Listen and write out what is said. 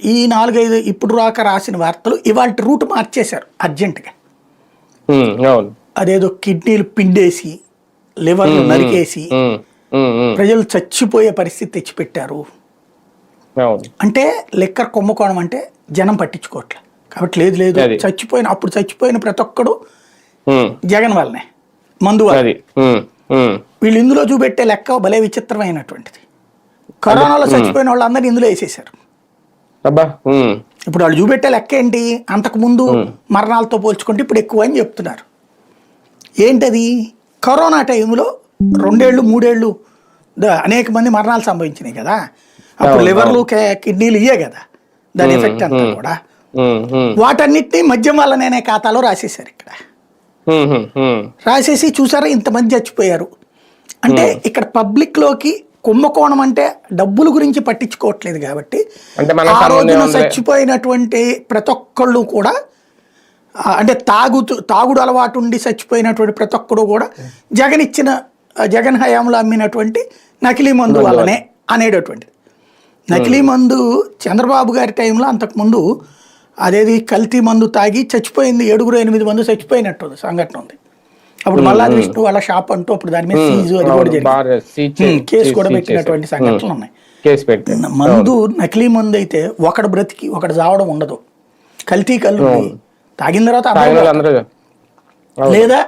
ఈ నాలుగైదు ఇప్పుడు రాక రాసిన వార్తలు ఇవాళ రూట్ మార్చేశారు అర్జెంటుగా. అదేదో కిడ్నీలు పిండేసి లివర్లు నరికేసి ప్రజలు చచ్చిపోయే పరిస్థితి తెచ్చిపెట్టారు. అంటే లెక్కర్ కుంభకోణం అంటే జనం పట్టించుకోవట్లే. కాబట్టి లేదు లేదు. చచ్చిపోయిన అప్పుడు చచ్చిపోయిన ప్రతి ఒక్కడు జగన్ వల్లనే మందు వల్ల వీళ్ళు ఇందులో చూపెట్టే లెక్క భలే విచిత్రమైనటువంటిది. కరోనాలో చచ్చిపోయిన వాళ్ళందరినీ ఇందులో వేసేశారు. అబ్బా ఇప్పుడు వాళ్ళు చూపెట్టే లెక్క ఏంటి? అంతకుముందు మరణాలతో పోల్చుకుంటే ఇప్పుడు ఎక్కువ అని చెప్తున్నారు. ఏంటది? కరోనా టైంలో రెండేళ్ళు మూడేళ్ళు అనేక మంది మరణాలు సంభవించినాయి కదా. అప్పుడు లివర్లు కిడ్నీలు ఇయ్యే కదా. దాని ఎఫెక్ట్ అంతా కూడా. వాటన్నిటిని మద్యం వల్లనే ఖాతాలో రాసేశారు ఇక్కడ. రాసేసి చూసారా? ఇంతమంది చచ్చిపోయారు. అంటే ఇక్కడ పబ్లిక్లోకి కుంభకోణం అంటే డబ్బుల గురించి పట్టించుకోవట్లేదు కాబట్టి ఆ రోజున. చచ్చిపోయినటువంటి ప్రతి ఒక్కళ్ళు కూడా అంటే తాగుతూ తాగుడు అలవాటు ఉండి చచ్చిపోయినటువంటి ప్రతి ఒక్కడు కూడా జగన్ ఇచ్చిన జగన్ హయాంలో అమ్మినటువంటి నకిలీ మందు వల్లనే అనేటటువంటిది. నకిలీ మందు చంద్రబాబు గారి టైంలో అంతకుముందు అదేది కల్తీ మందు తాగి చచ్చిపోయింది ఏడుగురు ఎనిమిది మంది చచ్చిపోయినట్టు సంఘటన ఉంది. అప్పుడు మల్లాది విష్ణు వాళ్ళ షాప్ అంటూ అప్పుడు దాని మీద సీజు అది కూడా జరిగింది. కేసు కూడా. పెట్టినటువంటి సంఘటనలు ఉన్నాయి. మందు నకిలీ మందు అయితే ఒకడు బ్రతికి ఒకడు చావడం ఉండదు. కల్తీ కళ్ళు తాగిన తర్వాత. లేదా